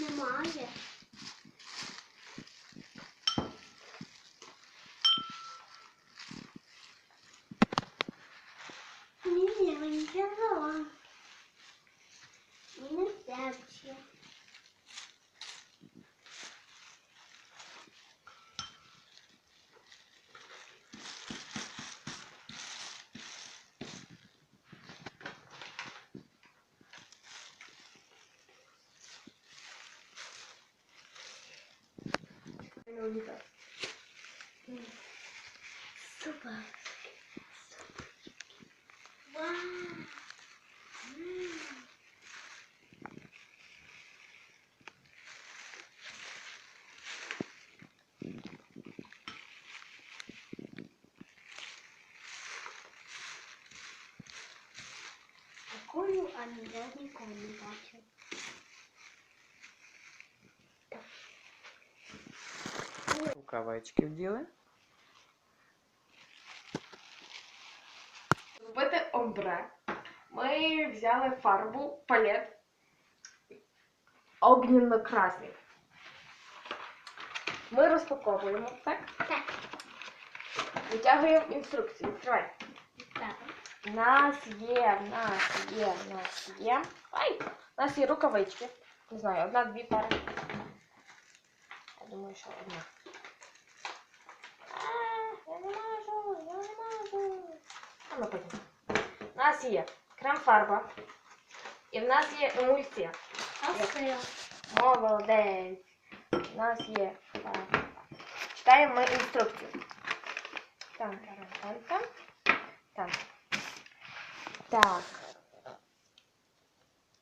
немає. Ні, ні, мені казала. унитаз. Собачки. Собачки. Какую они заднику не бачили? Рукавички вділи. Зробити омбре. Ми взяли фарбу палет огненно-красний. Ми розпаковуємо, так? Так. Витягуємо інструкцію. Відкривай. Так. У нас є, в нас є, в нас є. Ай! У нас є рукавички. Не знаю, одна, дві пари. Я думаю, що одна. А, я не можу, я не можу. Ну. У нас є крем-фарба. І в нас є емульсія. А. Молодець. У нас є. фарба. Читаємо ми інструкцію. Там, там. Там. Так.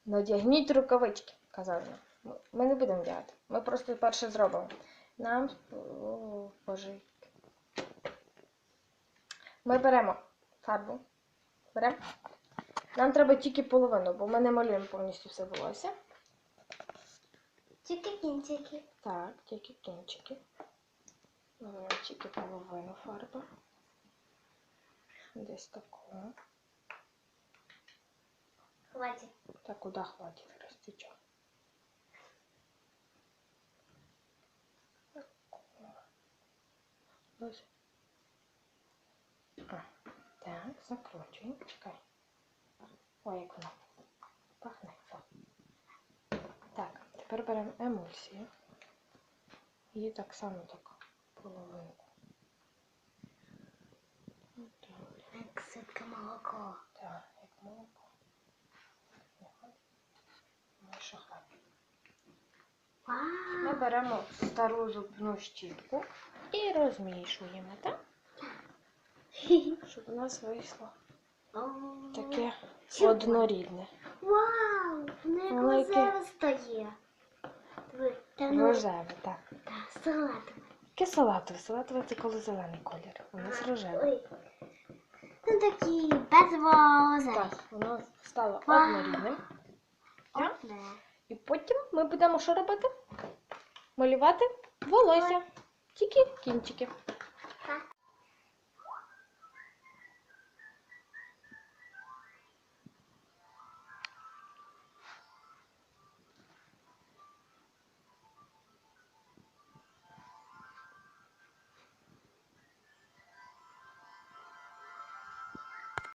Надягніть рукавички, казали. Ми- Ми не будемо вдягати. Ми просто перше зробимо. Нам. О, боже. Ми беремо фарбу. Беремо. Нам треба тільки половину, бо ми не малюємо повністю все волосся. Тільки кінчики. Так, тільки кінчики. Беремо тільки половину фарби. Десь таку. Хватить. Та куди хватить розтічок? Ось. А, так, закручуємо. Чекай. Ой, як воно пахне. О. Так, тепер беремо емульсію. І так само так половинку. Як ситке молоко. Так, як молоко. Ми беремо стару зубну щітку і розмішуємо, так? Щоб у нас вийшло таке однорідне. Вау! Воно як рожеве стає. Воно Рожеве, так. та, салатове. Яке салатове? Салатове це коли зелений колір. У нас рожеве. Ну такі безвози. Так, воно стало однорідним. Так? Одне. І потім ми будемо що робити? Малювати волосся. Тільки кінчики.